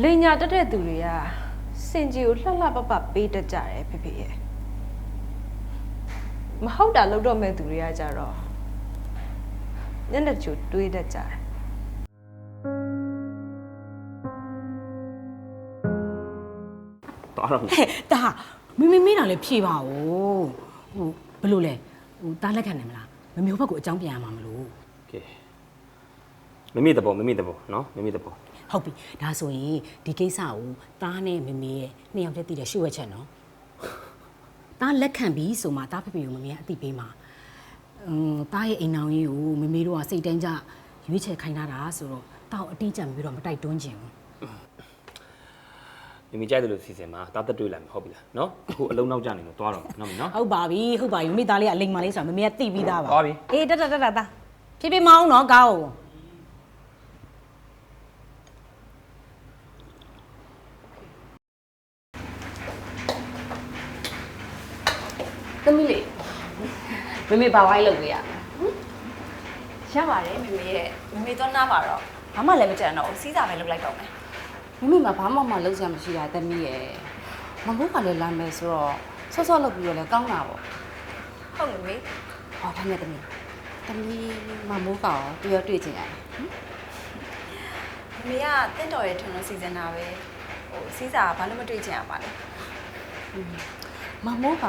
လိန်ညာတက်တဲ့သူတွေကစင်ကြီးကိုလှလှပပပေးတတ်ကြတယ်ဖေဖေရဲ့မဟုတ်တာလုပ်တော့မဲ့သူတွေကကြတော့ညနေချိုတွေးတတ်ကြတယ်သွားတော့ဟဲ့ဒါမမေမေးတာလည်းဖြေပါဦးဟိုဘယ်လိုလဲဟိုတားလက်ခံနိုင်မလားမမေဟိုဘက်ကိုအကြောင်းပြန်ရမှာမလို့ကဲမမိတဘောမမိတဘောနော်မမိတဘော ဟုတ်ပြီဒါဆိုရင်ဒီကိစ္စကိုတားနဲ့မမေရဲ့နှစ်ယောက်တည်းတည်တဲ့ရှုပ်ဝက်ချက်နော်တားလက်ခံပြီးဆိုမှတားဖေဖေကိုမမေကအသိပေးမှာอืมတားရဲ့အိမ်နောင်ကြီးကိုမမေတို့ကစိတ်တိုင်းကြရွေးချယ်ခိုင်းထားတာဆိုတော့တားကိုအတင်းကြံပြီးတော့မတိုက်တွန်းချင်ဘူးမမိကြိုက်တယ်လို့စီစဉ်မှာတားတက်တွေ့လိုက်မှာဟုတ်ပြီလားနော်အခုအလုံးနောက်ကျနေလို့သွားတော့နော်မနော်ဟုတ်ပါပြီဟုတ်ပါပြီမမေသားလေးကအလိမ်မလေးဆိုတာမမေကသိပြီးသားပါသွားပြီအေးတက်တက်တက်တက်တာဖြည်းဖြည်းမအောင်နော်ကားကို သမီးလေးမမေဘာဝိုင်းလုပ်ပေးရရပါတယ်မေမေရဲ့မေမေတော့နားပါတော့ဘာမှလည်းမကြံတော့ဘူးစီးစာပဲလုပ်လိုက်တော့မယ်မမေမှာဘာမှမလုပ်စရာမရှိတာသမီးရဲ့မမိုးကလည်းလာမယ်ဆိုတော့ဆော့ဆော့လုပ်ပြီးတော့လည်းကောင်းတာပေါ့ဟုတ်မေမေဟောဒါနဲ့သမီးသမီးမမိုးကရောတွေ့ရတွေ့ချင်ရတယ်မေမေကတင့်တော်ရဲ့ထွန်းလို့စီစဉ်တာပဲဟိုစီးစာကဘာလို့မတွေ့ချင်ရပါလဲမမိုးက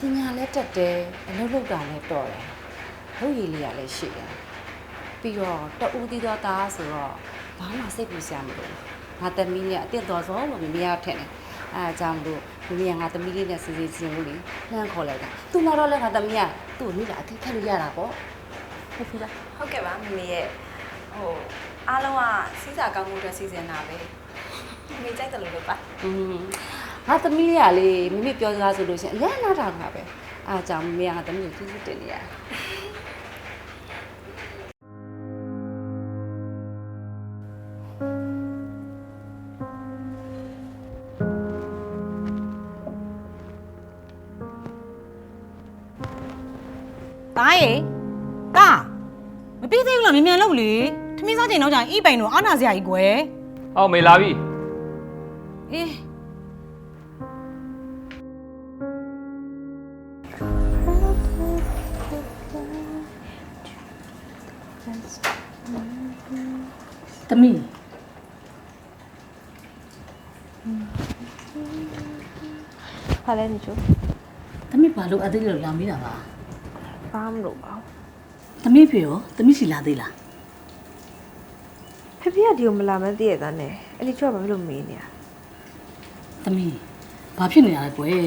ပညာလည်းတက်တယ်အလုပ်လုပ်တာလည်းတော်တယ်လုပ်ရည်လေးရလည်းရှိတယ်ပြီးတော့တအူးသီးတော့တာဆိုတော့ဘာမှစိတ်ပူစရာမလိုဘူးငါသမီးနဲ့အစ်စ်တော်ဆုံးလို့မမေကထင်တယ်အဲအကြောင်းလို့မမေကငါသမီးလေးနဲ့စီစီချင်းလို့လေလှမ်းခေါ်လိုက်တာသူလာတော့လည်းငါသမီးကသူ့ကိုမိလာအခက်ခဲလို့ရတာပေါ့ဟုတ်ပြီလားဟုတ်ကဲ့ပါမေမေရဲ့ဟိုအားလုံးကစီးစာကောင်းမှုအတွက်စီစဉ်တာပဲမေမေကြိုက်တယ်လို့လုပ်ပါอืม ငါသမီးလေးကလေမိမိပြောစကားဆိုလို့ရှိရင်အလဲနားတာမှာပဲအားကြောင့်မမေကငါသမီးကိုသူ့စုတင်နေရတယ်တားရေတားမပြီးသေးဘူးလားမြန်မြန်လုပ်လေထမင်းစားချိန်တော့ကြာရင်အိပိုင်တော့အာနာစရာကြီးကွယ်ဟောမေလာပြီအေး သမီးဘာလဲညီချိုသမီးဘာလို့အသေးလို့လာမိတာပါဘာမှမလုပ်ပါဘူးသမီးဖေရောသမီးစီလာသေးလားဖေဖေကဒီကိုမလာမသိရတဲ့နဲ့အဲ့ဒီချော့ဘာဖြစ်လို့မေးနေရသမီးဘာဖြစ်နေရလဲကွယ်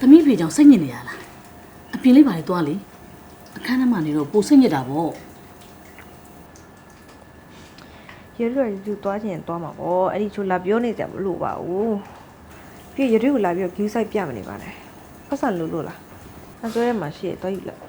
သမီးဖေကြောင့်စိတ်ညစ်နေရလားအပြင်လေးပါလေသွားလေအခန်းထဲမှာနေတော့ပိုစိတ်ညစ်တာပေါ့ ရရွယ်ယူသွားချင်ရင်သွားမှာပေါ့အဲ့ဒီချိုလာပြောနေကြမလို့ပါဘူးပြီးရရွယ်ကိုလာပြီးတော့ view site ပြမနေပါနဲ့ပတ်စံလို့လို့လားအစွဲထဲမှာရှိရတော့ယူလိုက်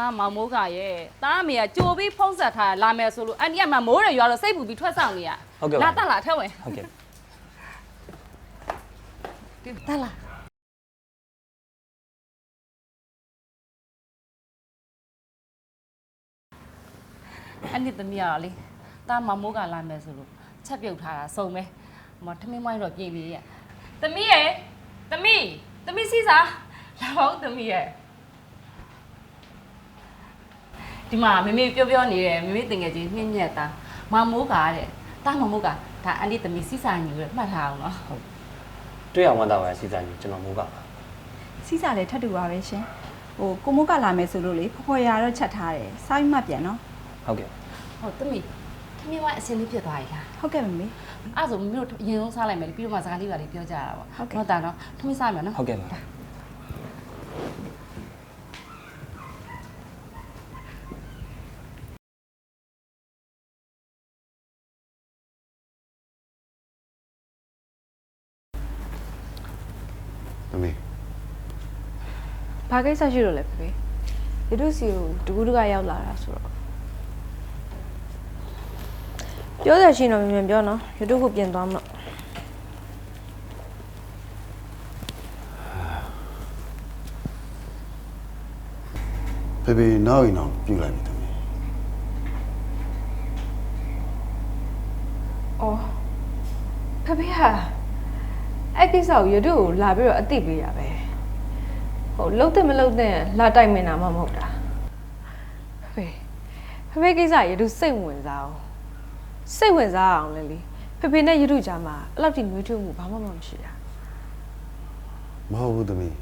မလေးတာမောင်မိုးကရဲ့တာအမေကကြိုပြီးဖုံးဆက်ထားလာမယ်ဆိုလို့အန်တီကမမိုးရရွာတော့စိတ်ပူပြီးထွက်ဆောင်နေရဟုတ်ကဲ့ပါ လာတက်လာထဲဝင်ဟုတ်ကဲ့တက်လာအန်တီသမီးရတော့လေတာမောင်မိုးကလာမယ်ဆိုလို့ချက်ပြုတ်ထားတာစုံပဲမထမင်းဝိုင်းတော့ပြင်ပြီးရသမီးရဲ့သမီးသမီးစီစာလာပါဦးသမီးရဲ့ ဒီမှာမမေပြောပြောနေတယ်မမေတင်ငယ်ချင်းနှင်းညက်တာမမိုးကတဲ့တာမမိုးကဒါအန်တီသမီးစီစာညူရမှတ်ထားအောင်နော်တွေ့အောင်ဝမ်းသာပါစီစဉ်ကြီးကျွန်တော်မိုးကပါစီးစာလည်းထပ်တူပါပဲရှင်ဟိုကိုမိုးကလာမယ်ဆိုလို့လေဖော်ဖော်ရတော့ချက်ထားတယ်စားပြီးမှပြန်နော်ဟုတ်ကဲ့ဟုတ်သမီးတသမီးဝိုင်းအစင်းလေးဖြစ်သွားပြီလားဟုတ်ကဲ့မမေအဲ့ဒါဆိုမမေတို့အရင်ဆုံးစားလိုက်မယ်လေပြီးတော့မှစကားလေးပါလေးပြောကြရတာပေါ့ဟုတ်ကဲ့ဟုတ်တာနော်သမီးစားမယ်နော်ဟုတ်ကဲ့ပါ ဘာကိစ္စရှိလို့လဲဖေဖေရတုစီကိုတကူးတကရောက်လာတာဆိုတော့ပြောရရှိတော့မြန်မြန်ပြောနော်ရတုကိုပြင်သွားမလို့ဖေဖေနောက်ရင်တော့ပြုတ်လိုက်ပြီသမီးအော်ဖေဖေဟာအဲ့ကိစ္စကိုရတုကိုလာပြီးတော့အသိပေးရပဲ ဟုတ်လှုပ်တဲ့မလှုပ်တဲ့လာတိုက်မင်တာမှမဟုတ်တာဖေဖေဖေကိစ္စရတုစိတ်ဝင်စားအောင်စိတ်ဝင်စားအောင်လေလေဖေဖေနဲ့ရတုကြားမှာအဲ့လောက်ထိနှွေးထွေးမှုဘာမှမရှိတာမဟုတ်ဘူးသမီး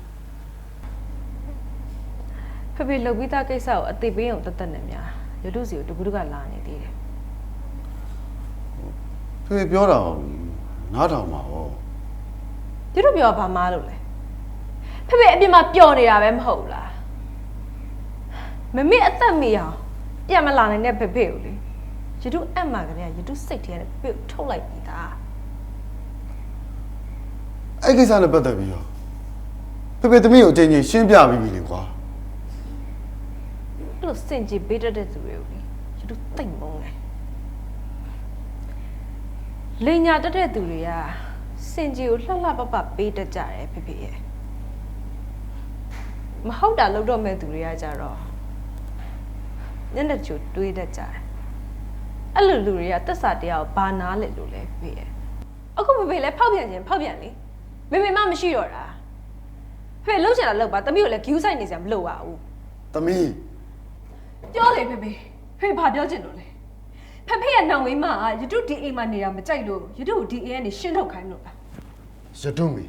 ဖေဖေလှုပ်ပြီးသားကိစ္စကိုအသိပေးအောင်တတ်တတ်နေများရတုစီကိုတကူးတကလာနေသေးတယ်ဖေဖေပြောတာနားထောင်ပါဦးရတုပြောဘာမှလို့လဲ ဖေဖေအပြင်မှာပျော်နေတာပဲမဟုတ်လားမမေအသက်မေအောင်ပြန်မလာနိုင်တဲ့ဖေဖေကိုလေရတုအမှန်ကလေးကရတုစိတ်ထဲနဲ့ဖေဖေကိုထုတ်လိုက်ပြီးသားအဲ့ကိစ္စနဲ့ပတ်သက်ပြီးတော့ဖေဖေသမီးကိုအချိန်ချင်းရှင်းပြပြီးပြီလေကွာအဲ့လိုစင်ကြည်ပေးတတ်တဲ့သူတွေကိုလေရတုတိတ်မုန်းတယ်လိန်ညာတက်တဲ့သူတွေကစင်ကြည်ကိုလှလှပပပေးတတ်ကြတယ်ဖေဖေရဲ့ မဟုတ်တာလုပ်တော့မဲ့သူတွေကကြတော့ညနေချိုတွေးတတ်ကြတယ်အဲ့လိုလူတွေကတက်စာတရားကိုဘာနာလဲလို့လဲဖေဖေရဲ့အခုဖေဖေလည်းဖောက်ပြန်ခြင်းဖောက်ပြန်လေမေမေမမရှိတော့တာဖေဖေလှုပ်ချင်တာလှုပ်ပါတမီးကိုလည်း view ဆိုင်နေစရာမလိုပါဘူးသမီးပြောလေဖေဖေဖေဘာပြောချင်လို့လဲဖေဖေရဲ့နောင်ဝင်းမကယတုဒီအိမ်မှာနေတာမကြိုက်လို့ယတုကိုဒီအိမ်ကနေရှင်းထုတ်ခိုင်းလို့လားရတုမီ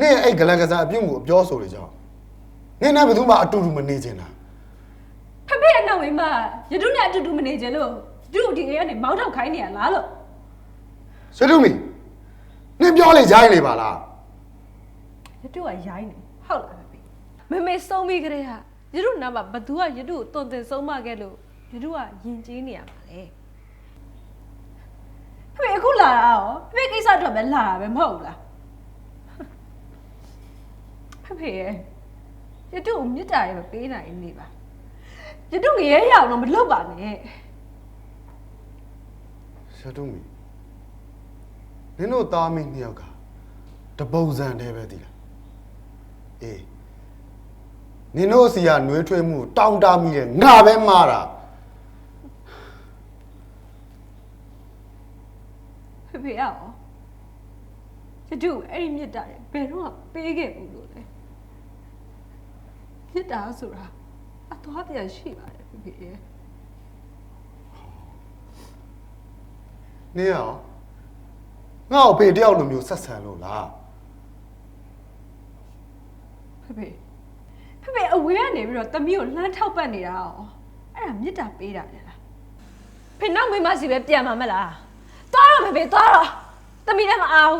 နင့်ရဲ့အဲ့ဂလန်ကစားအပြုံးကိုအပြောဆိုလေကြောင်း နင့်နဲ့ဘယ်သူမှအတူတူမနေချင်တာဖေဖေရဲ့နောင်ဝင်းမကယတုနဲ့အတူတူမနေကြလို့ယတုကိုဒီအိမ်ကနေမောင်းထုတ်ခိုင်းနေရလားလို့ရတုမီနင့်ပြောလေရိုင်းလေပါလားယတုကရိုင်းနေဟုတ်လားဖေဖေမမေဆုံးပြီးကြတဲ့ဟာယတုနားမှာဘသူကယတုကိုတုံတင်ဆုံးမခဲ့လို့ယတုကယင်ကျေးနေရမှာလေဖေဖေအခုလာတာရောဖေဖေကိစ္စအတွက်ပဲလာတာပဲမဟုတ်ဘူးလားဖေဖေရဲ့ ရတုကိုမြစ်တာတွေပဲပေးနိုင်နေပါရတုငရဲရအောင်တော့မလုပ်ပါနဲ့ရတုမီနင်တို့သားမင်းနှစ်ယောက်ကတပုံစံတည်းပဲတည်လားအေးနင်တို့စီကနှွေးထွေးမှု တောင်းတမိတယ်ငါပဲမှားတာဖေဖေရအောင်ရတုကိုအဲ့ဒီမြစ်တာတွေဘယ်တော့မှပေးခဲ့ဘူးလို့လဲ မြစ်တာဆိုတာအသွားပြန်ရှိပါတယ်ဖေဖေရဲ့နင်ရောငါ့ကိုဖေတယောက်လိုမျိုးဆက်ဆံလို့လားဖေဖေဖေဖေအဝေးကနေပြီးတော့တမီးကိုလှမ်းထောက်ပတ်နေတာအောင်အဲ့ဒါမြစ်တာပေးတာလေလားဖေနောက်မိန်းမရှိပဲပြန်မှာမလားသွားတော့ဖေဖေသွားတော့တမီးလည်းမအောင်